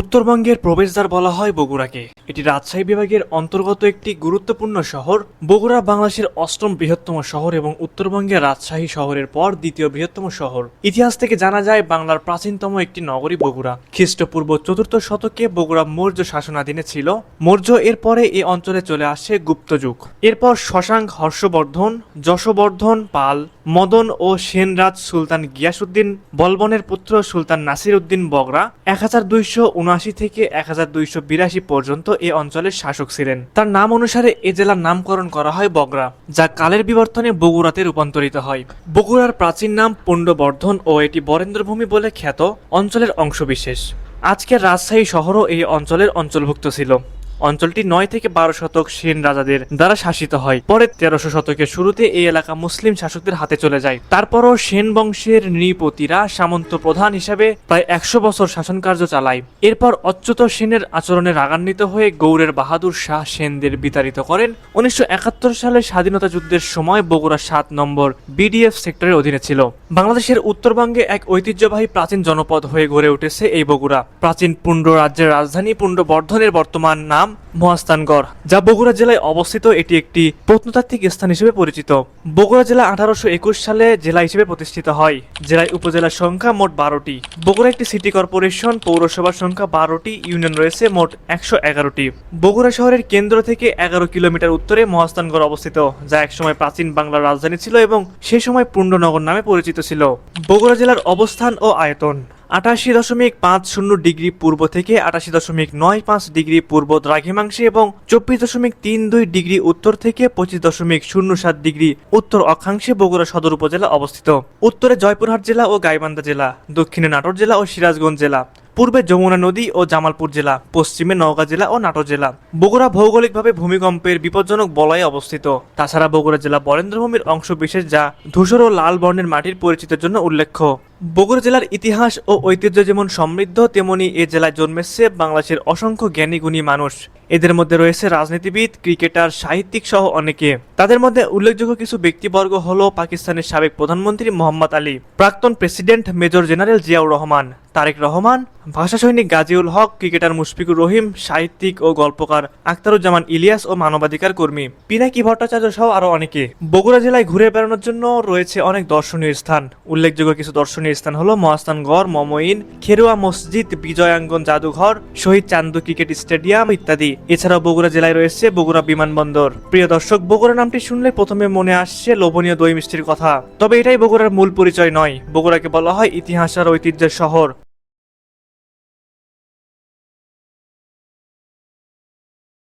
উত্তরবঙ্গের প্রবেশদ্বার বলা হয় বগুড়াকে। এটি রাজশাহী বিভাগের অন্তর্গত একটি গুরুত্বপূর্ণ শহর। বগুড়া বাংলাদেশের অষ্টম বৃহত্তম শহর এবং উত্তরবঙ্গের রাজশাহী শহরের পর দ্বিতীয় বৃহত্তম শহর। ইতিহাস থেকে জানা যায়, বাংলার প্রাচীনতম একটি নগরী বগুড়া। খ্রিস্টপূর্ব চতুর্থ শতকে বগুড়া মৌর্য শাসনাধীনে ছিল। মৌর্য এরপরে এই অঞ্চলে চলে আসে গুপ্ত যুগ। এরপর শশাঙ্ক, হর্ষবর্ধন, যশবর্ধন পাল, মদন ও সেনরাজ সুলতান গিয়াসুদ্দিন বলবনের পুত্র সুলতান নাসির উদ্দিন বগরা। এক হাজার দুইশো উনআশি থেকে এক হাজার দুইশো বিরাশি পর্যন্ত এ অঞ্চলের শাসক ছিলেন। তার নাম অনুসারে এ জেলার নামকরণ করা হয় বগরা যা কালের বিবর্তনে বগুড়াতে রূপান্তরিত হয়। বগুড়ার প্রাচীন নাম পুণ্ডবর্ধন ও এটি বরেন্দ্রভূমি বলে খ্যাত অঞ্চলের অংশবিশেষ। আজকের রাজশাহী শহরও এই অঞ্চলের অঞ্চলভুক্ত ছিল। অঞ্চলটি নয় থেকে বারো শতক সেন রাজাদের দ্বারা শাসিত হয়। পরে তেরোশো শতকের শুরুতে এই এলাকা মুসলিম শাসকদের হাতে চলে যায়। তারপরও সেন বংশের নৃপতিরা সামন্ত প্রধান হিসাবে প্রায় একশো বছর শাসনকার্য চালায়। এরপর অচ্যুত সেনের আচরণে রাগান্বিত হয়ে গৌড়ের বাহাদুর শাহ সেনদের বিতাড়িত করেন। উনিশশো একাত্তর সালে স্বাধীনতা যুদ্ধের সময় বগুড়া সাত নম্বর বিডিএফ সেক্টরের অধীনে ছিল। বাংলাদেশের উত্তরবঙ্গে এক ঐতিহ্যবাহী প্রাচীন জনপদ হয়ে গড়ে উঠেছে এই বগুড়া। প্রাচীন পুণ্ড রাজ্যের রাজধানী পুণ্ড বর্ধনের বর্তমান নাম মহাস্থানগড়, যা বগুড়া জেলায় অবস্থিত এটি একটি প্রত্নতাত্ত্বিক স্থান হিসেবে পরিচিত। বগুড়া জেলা আঠারোশো একুশ সালে জেলা হিসেবে প্রতিষ্ঠিত হয়। জেলায় উপজেলার সংখ্যা মোট বারোটি। বগুড়া একটি সিটি কর্পোরেশন, পৌরসভার সংখ্যা বারোটি, ইউনিয়ন রয়েছে মোট একশো এগারোটি। বগুড়া শহরের কেন্দ্র থেকে এগারো কিলোমিটার উত্তরে মহাস্থানগড় অবস্থিত, যা একসময় প্রাচীন বাংলার রাজধানী ছিল এবং সেই সময় পুণ্ডনগর নামে পরিচিত ছিল। বগুড়া জেলার অবস্থান ও আয়তন। আটাশি দশমিক পাঁচ শূন্য ডিগ্রি পূর্ব থেকে আটাশি দশমিক নয় পাঁচ ডিগ্রি পূর্ব দ্রাঘিমাংশে এবং চব্বিশ দশমিক তিন দুই ডিগ্রি উত্তর থেকে পঁচিশ দশমিক শূন্য সাত ডিগ্রি উত্তর অক্ষাংশে বগুড়া সদর উপজেলা অবস্থিত। উত্তরে জয়পুরহাট জেলা ও গাইবান্ধা জেলা, দক্ষিণে নাটোর জেলা ও সিরাজগঞ্জ জেলা, পূর্বে যমুনা নদী ও জামালপুর জেলা, পশ্চিমে নওগাঁ জেলা ও নাটোর জেলা। বগুড়া ভৌগোলিকভাবে ভূমিকম্পের বিপজ্জনক বলয়ে অবস্থিত। তাছাড়া বগুড়া জেলা বরেন্দ্রভূমির অংশ বিশেষ যা ধূসর ও লাল বর্ণের মাটির পরিচিতির জন্য উল্লেখ্য। বগুড়া জেলার ইতিহাস ও ঐতিহ্য যেমন সমৃদ্ধ, তেমনি এ জেলায় জন্মেছে বাংলাদেশের অসংখ্য জ্ঞানী গুণী মানুষ। এদের মধ্যে রয়েছে রাজনীতিবিদ, ক্রিকেটার, সাহিত্যিক সহ অনেকে। তাদের মধ্যে উল্লেখযোগ্য কিছু ব্যক্তিবর্গ হল পাকিস্তানের সাবেক প্রধানমন্ত্রী মোহাম্মদ আলী, প্রাক্তন president major general Ziaur Rahman, Tarique Rahman ভাষা সৈনিক গাজীউল হক, ক্রিকেটার মুশফিকুর রহিম, সাহিত্যিক ও গল্পকার আখতারুজ্জামান ইলিয়াস ও মানবাধিকার কর্মী পিনাকি ভট্টাচার্য সহ আরও অনেকে। বগুড়া জেলায় ঘুরে বেড়ানোর জন্য রয়েছে অনেক দর্শনীয় স্থান। উল্লেখযোগ্য কিছু দর্শনীয় স্থান হলো মহাস্থানগড় মমইন, খেরুয়া মসজিদ, বিজয়াঙ্গন জাদুঘর, শহীদ চান্দু ক্রিকেট স্টেডিয়াম ইত্যাদি। এছাড়াও বগুড়া জেলায় রয়েছে বগুড়া বিমানবন্দর। প্রিয় দর্শক, বগুড়া নামটি শুনলে প্রথমে মনে আসছে লোভনীয় দই মিষ্টির কথা। তবে এটাই বগুড়ার মূল পরিচয় নয়। বগুড়াকে বলা হয় ইতিহাস আর ঐতিহ্যের শহর।